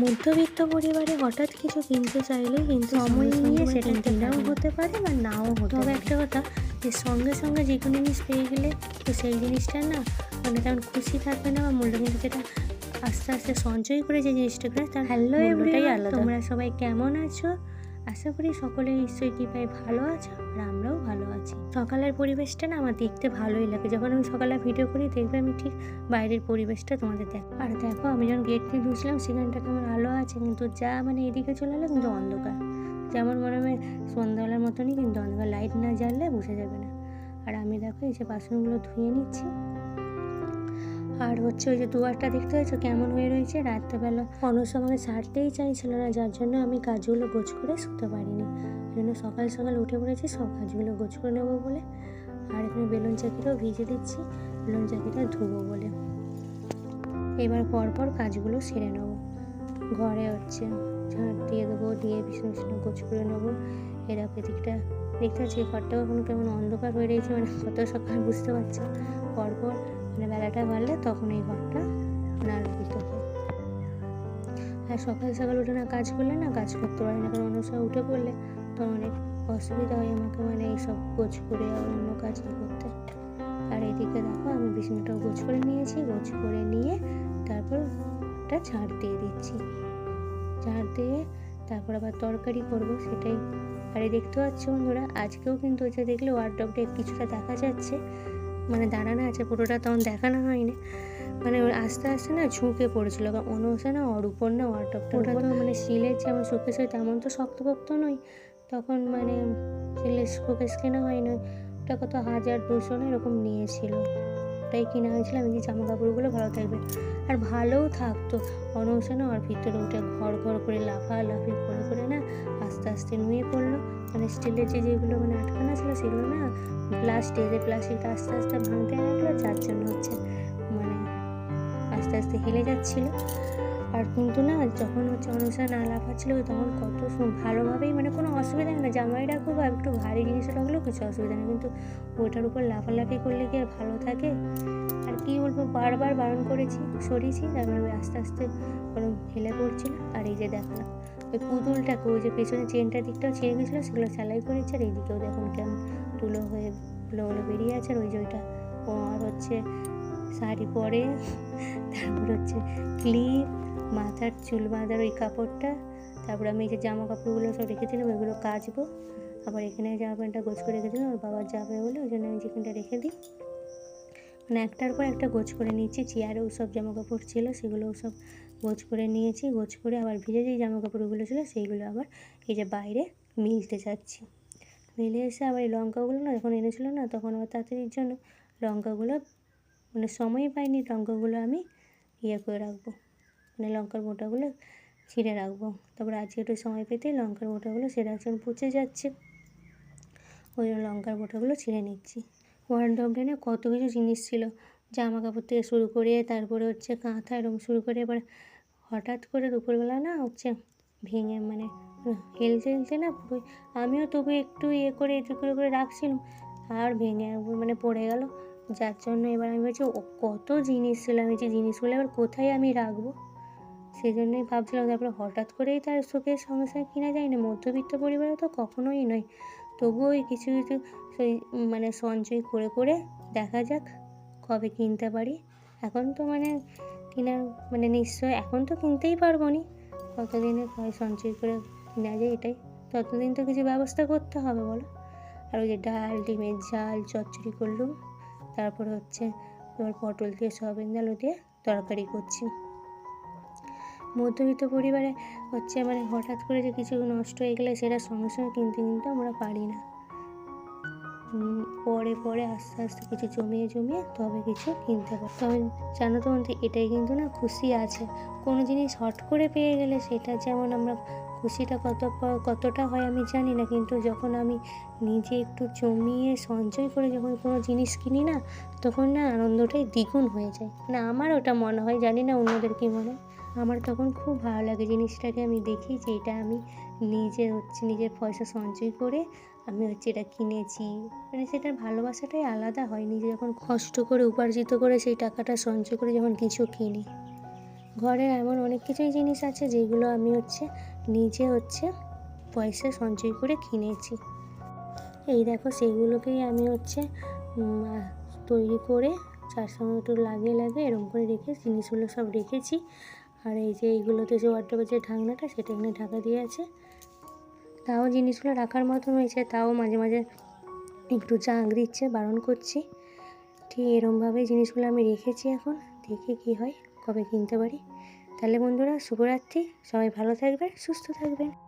মধ্যবিত্ত পরিবারে হঠাৎ কিছু কিনতে চাইলে কিন্তু সময় নিয়ে সেটা কেনাও হতে পারে বা নাও হতে তবে একটা কথা যে সঙ্গে সঙ্গে যে কোনো জিনিস পেয়ে গেলে তো সেই জিনিসটা না মানে তেমন খুশি থাকবে না বা মূল্য কিন্তু যেটা আস্তে আস্তে সঞ্চয় করে যে জিনিসটা করে তার হ্যালো এভরিটাই আলাদা। তোমরা সবাই কেমন আছো? আশা করি সকলে নিশ্চয়ই কৃপায় ভালো আছো আর আমরাও ভালো আছি। সকালের পরিবেশটা না আমার দেখতে ভালোই লাগে। যখন আমি সকালে ভিডিও করি, দেখবে আমি ঠিক বাইরের পরিবেশটা তোমাদের দেখ আর দেখো, আমি যখন গেট দিয়ে ঢুকছিলাম, সেখানটা কেমন আলো আছে, কিন্তু যা মানে এদিকে চলে এলো কিন্তু অন্ধকার। যেমন মনে হয় সন্ধ্যাবেলার মতনই কিন্তু অন্ধকার। লাইট না জ্বাললে বুঝে যাবে না। আর আমি দেখো এই যে বাসনগুলো ধুয়ে নিচ্ছি। আর হচ্ছে ওই যে দুয়ারটা দেখতে পাচ্ছ? কেমন হয়ে রয়েছে? রাত্রেবেলা অনস আমাকে ছাড়তেই চাইছিল না, যার জন্য আমি কাজগুলো গোছ করে শুতে পারিনি। জন্য সকাল সকাল উঠে পড়েছি, সব কাজগুলো গোছ করে নেব বলে। আর এখানে বেলুন চাকিটাও ভিজে দিচ্ছি, বেলুন চাকিটা ধুবো বলে। এবার পরপর কাজগুলো সেরে নেব। ঘরে হচ্ছে ঝাঁট দিয়ে দেবো, দিয়ে বিছানা বিছানা গোছ করে নেব। এরকম দিকটা দেখতে পাচ্ছি ঘরটাও এখন কেমন অন্ধকার হয়ে রয়েছে মানে কত সকাল বুঝতে পারছ পরপর মানে বেলাটা বাড়লে তখন এই ঘরটা মানে আলোকিত হয়। আর সকাল সকাল উঠে না কাজ করলে না কাজ করতে পারি না, কারণ অন্য উঠে পড়লে তো অনেক অসুবিধা হয় আমাকে মানে এইসব গোছ করে আর অন্য কাজ করতে। আর এদিকে দেখো আমি বিছানাটাও গোছ করে নিয়েছি, গোছ করে নিয়ে তারপর একটা ঝাড় দিয়ে দিচ্ছি। ঝাড় দিয়ে তারপর আবার তরকারি করব সেটাই। আর দেখতে পাচ্ছ বন্ধুরা, আজকেও কিন্তু ওই যে দেখলে ওয়ার্ডরপটা কিছুটা দেখা যাচ্ছে। মানে দাঁড়ানো আছে পুরোটা তখন দেখানো হয়নি। মানে ওর আস্তে আস্তে না ঝুঁকে পড়েছিল কারণ অনুসে না ওর উপর না ওয়ার্ডরপটা ওটা তো মানে শিলের যেমন শোকেস হয় তেমন তো শক্তপোক্ত নয়। তখন মানে শিলের শোকেস কেনা হয় না ওটা কত হাজার দুশো না এরকম নিয়েছিল। ওটাই কিনা হয়েছিল আমি যে জামা কাপড়গুলো ভালো থাকবে? আর ভালোও থাকতো। অনবসে না ওর ভিতরে উঠে ঘর ঘর করে লাফালাফি করে করে না আস্তে আস্তে নুয়ে পড়ল। মানে স্টিলের যে যেগুলো মানে আটকানো ছিল সেগুলো না প্লাস্টিক যে প্লাস্টিকটা আস্তে আস্তে ভাঙতে লাগল, যার জন্য হচ্ছে মানে আস্তে আস্তে হেলে যাচ্ছিল। আর কিন্তু না যখন হচ্ছে অনুষ্ঠান না লাফাচ্ছিল, তখন কত ভালোভাবেই মানে কোনো অসুবিধা না। জামাই রাখব বা একটু ভারী জিনিস রাখলেও কিছু অসুবিধা নেই। কিন্তু ওটার উপর লাফালাফি করলে কি আর ভালো থাকে? আর কি বলব, বারবার বারণ করেছি, সরিয়েছি। তারপরে আস্তে আস্তে ওরকম হেলে পড়ছিল আর এই যে দেখালাম ওই পুতুলটাকে, ওই যে পেছনে চেনটার দিকটাও ছিঁড়ে গেছিল সেগুলো সেলাই করেছে, আর এইদিকেও দেখুন কেমন তুলো হয়ে তুলো বেরিয়ে আছে, আর ওই যে ওইটা ও আর হচ্ছে শাড়ি পরে, তারপর হচ্ছে ক্লিপ মাথার চুল বাঁধার ওই কাপড়টা, তারপর আমি যে জামা কাপড়গুলো সব রেখেছিলাম, ওইগুলো কাচবো, আবার এখানে জামা প্যান্টটা গোছ করে রেখেছিলাম, ওর বাবার যাবে বলে, ওই জন্য আমি যেখানটা রেখে দিই। মানে একটার পর একটা গোছ করে নিয়েছি, চেয়ারেও সব জামা কাপড় ছিল, সেগুলোও সব গোছ করে নিয়েছি, গোছ করে আবার ভিজে যে জামা কাপড়গুলো ছিল সেইগুলো আবার এই যে বাইরে মিলতে যাচ্ছি মিলে এসে আবার এই লঙ্কাগুলো না যখন এনেছিল না তখন আবার তাড়াতাড়ির জন্য লঙ্কাগুলো মানে সময় পাইনি লঙ্কাগুলো আমি ইয়ে করে রাখব মানে লঙ্কার মোটাগুলো ছিঁড়ে রাখব। তারপর আজকে একটু সময় পেতে লঙ্কার মোটাগুলো সেটা একজন পচে যাচ্ছে, ওই জন্য লঙ্কার মোটাগুলো ছিঁড়ে নিচ্ছি। ওয়ার্ডরোবে না কত কিছু জিনিস ছিল জামা কাপড় থেকে শুরু করে তারপরে হচ্ছে কাঁথা এরকম শুরু করে, এবার হঠাৎ করে দুপুরবেলা না হচ্ছে ভেঙে মানে হেলতে হেলতে না পুরো আমিও তবু একটু ইয়ে করে একটু করে করে রাখছিলাম, আর ভেঙে মানে পড়ে গেল। যার জন্য এবার আমি বলছি ও কত জিনিস ছিল, আমি যে জিনিসগুলো এবার কোথায় আমি রাখব? সেই জন্যই ভাবছিলাম তারপরে হঠাৎ করেই তার সুখের সমস্যা কিনা যায় না, মধ্যবিত্ত পরিবারে তো কখনোই নয়। তবুও ওই কিছু কিছু সেই মানে সঞ্চয় করে করে দেখা যাক কবে কিনতে পারি? এখন তো মানে কেনার মানে নিশ্চয় এখন তো কিনতেই পারব নি। কতদিনে কয় সঞ্চয় করে কিনা যায় এটাই। ততদিন তো কিছু ব্যবস্থা করতে হবে বলো। আর ওই যে ডাল, ডিমের ঝাল, চচ্চড়ি করলুম। তারপর হচ্ছে এবার পটল দিয়ে সয়াবিন আলু দিয়ে তরকারি করছি। মধ্যবিত্ত পরিবারে হচ্ছে মানে হঠাৎ করে যে কিছু নষ্ট হয়ে গেলে সেটা সঙ্গে সঙ্গে কিনতে, কিন্তু আমরা পারি না। পরে পরে আস্তে আস্তে কিছু জমিয়ে জমিয়ে তবে কিছু কিনতে পারি তবে জানো তো বন্ধু, এটাই কিন্তু না খুশি আছে। কোনো জিনিস হট করে পেয়ে গেলে সেটা যেমন আমরা খুশিটা কত, কতটা হয় আমি জানি না, কিন্তু যখন আমি নিজে একটু জমিয়ে সঞ্চয় করে যখন কোনো জিনিস কিনি না, তখন না আনন্দটাই দ্বিগুণ হয়ে যায়। না, আমার ওটা মনে হয়, জানি না অন্যদের কী মনে। হয় আমার তখন খুব ভালো লাগে জিনিসটাকে আমি দেখি যে এটা আমি নিজে হচ্ছে নিজের পয়সা সঞ্চয় করে আমি হচ্ছে এটা কিনেছি। মানে সেটার ভালোবাসাটাই আলাদা হয় নিজে যখন কষ্ট করে উপার্জিত করে সেই টাকাটা সঞ্চয় করে যখন কিছু কিনি। ঘরে এমন অনেক কিছুই জিনিস আছে যেগুলো আমি হচ্ছে নিজে হচ্ছে পয়সা সঞ্চয় করে কিনেছি। এই দেখো সেইগুলোকেই আমি হচ্ছে তৈরি করে চার সঙ্গে একটু লাগে লাগে এরকম করে রেখে জিনিসগুলো সব রেখেছি। আর এই যে এইগুলোতে যে ওয়ার্ড্রোবের যে ঢাকনাটা সেটা এখানে ঢাকা দিয়ে আছে। তাও জিনিসগুলো রাখার মতন হয়েছে, তাও মাঝে মাঝে একটু জাঁক দিচ্ছে, বারণ করছি। ঠিক এরমভাবেই জিনিসগুলো আমি রেখেছি এখন, দেখি কি হয়, কবে কিনতে পারি। তাহলে বন্ধুরা, শুভরাত্রি, সবাই ভালো থাকবে সুস্থ থাকবেন।